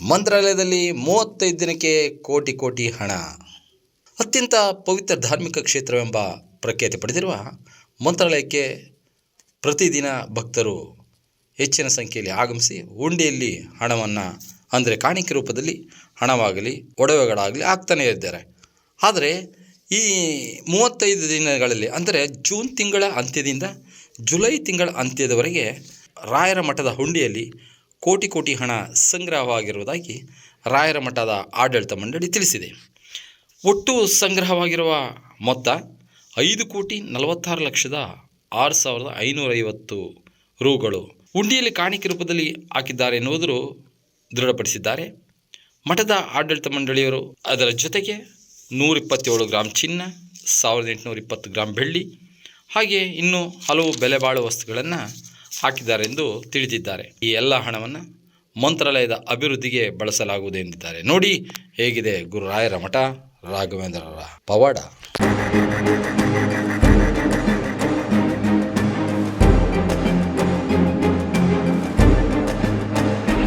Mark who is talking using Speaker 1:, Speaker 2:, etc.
Speaker 1: ಮಂತ್ರಾಲಯದಲ್ಲಿ ಮೂವತ್ತೈದು ದಿನಕ್ಕೆ ಕೋಟಿ ಕೋಟಿ ಹಣ. ಅತ್ಯಂತ ಪವಿತ್ರ ಧಾರ್ಮಿಕ ಕ್ಷೇತ್ರವೆಂಬ ಪ್ರಖ್ಯಾತಿ ಪಡೆದಿರುವ ಮಂತ್ರಾಲಯಕ್ಕೆ ಪ್ರತಿದಿನ ಭಕ್ತರು ಹೆಚ್ಚಿನ ಸಂಖ್ಯೆಯಲ್ಲಿ ಆಗಮಿಸಿ ಹುಂಡಿಯಲ್ಲಿ ಹಣವನ್ನು, ಅಂದರೆ ಕಾಣಿಕೆ ರೂಪದಲ್ಲಿ ಹಣವಾಗಲಿ, ಒಡವೆಗಳಾಗಲಿ ಆಗ್ತಾನೇ ಇದ್ದಾರೆ. ಆದರೆ ಈ ಮೂವತ್ತೈದು ದಿನಗಳಲ್ಲಿ, ಅಂದರೆ ಜೂನ್ ತಿಂಗಳ ಅಂತ್ಯದಿಂದ ಜುಲೈ ತಿಂಗಳ ಅಂತ್ಯದವರೆಗೆ ರಾಯರ ಮಠದ ಹುಂಡಿಯಲ್ಲಿ ಕೋಟಿ ಕೋಟಿ ಹಣ ಸಂಗ್ರಹವಾಗಿರುವುದಾಗಿ ರಾಯರ ಮಠದ ಆಡಳಿತ ಮಂಡಳಿ ತಿಳಿಸಿದೆ. ಒಟ್ಟು ಸಂಗ್ರಹವಾಗಿರುವ ಮೊತ್ತ ಐದು ಕೋಟಿ ನಲವತ್ತಾರು ಲಕ್ಷದ ಆರು ಸಾವಿರದ ಐನೂರೈವತ್ತು ರೂಗಳು. ಉಂಡಿಯಲ್ಲಿ ಕಾಣಿಕೆ ರೂಪದಲ್ಲಿ ಹಾಕಿದ್ದಾರೆ ಎನ್ನುವುದರು ದೃಢಪಡಿಸಿದ್ದಾರೆ. ಮಠದ ಆಡಳಿತ ಮಂಡಳಿಯವರು ಅದರ ಜೊತೆಗೆ ನೂರಿಪ್ಪತ್ತೇಳು ಗ್ರಾಂ ಚಿನ್ನ, ಸಾವಿರದ ಎಂಟುನೂರ ಇಪ್ಪತ್ತು ಗ್ರಾಂ ಬೆಳ್ಳಿ ಹಾಗೆ ಇನ್ನೂ ಹಲವು ಬೆಲೆ ಬಾಳುವ ವಸ್ತುಗಳನ್ನು ಹಾಕಿದ್ದಾರೆ ಎಂದು ತಿಳಿದಿದ್ದಾರೆ. ಈ ಎಲ್ಲ ಹಣವನ್ನು ಮಂತ್ರಾಲಯದ ಅಭಿವೃದ್ಧಿಗೆ ಬಳಸಲಾಗುವುದು ಎಂದಿದ್ದಾರೆ. ನೋಡಿ ಹೇಗಿದೆ ಗುರುರಾಯರ ಮಠ ರಾಘವೇಂದ್ರರ ಪವಾಡ.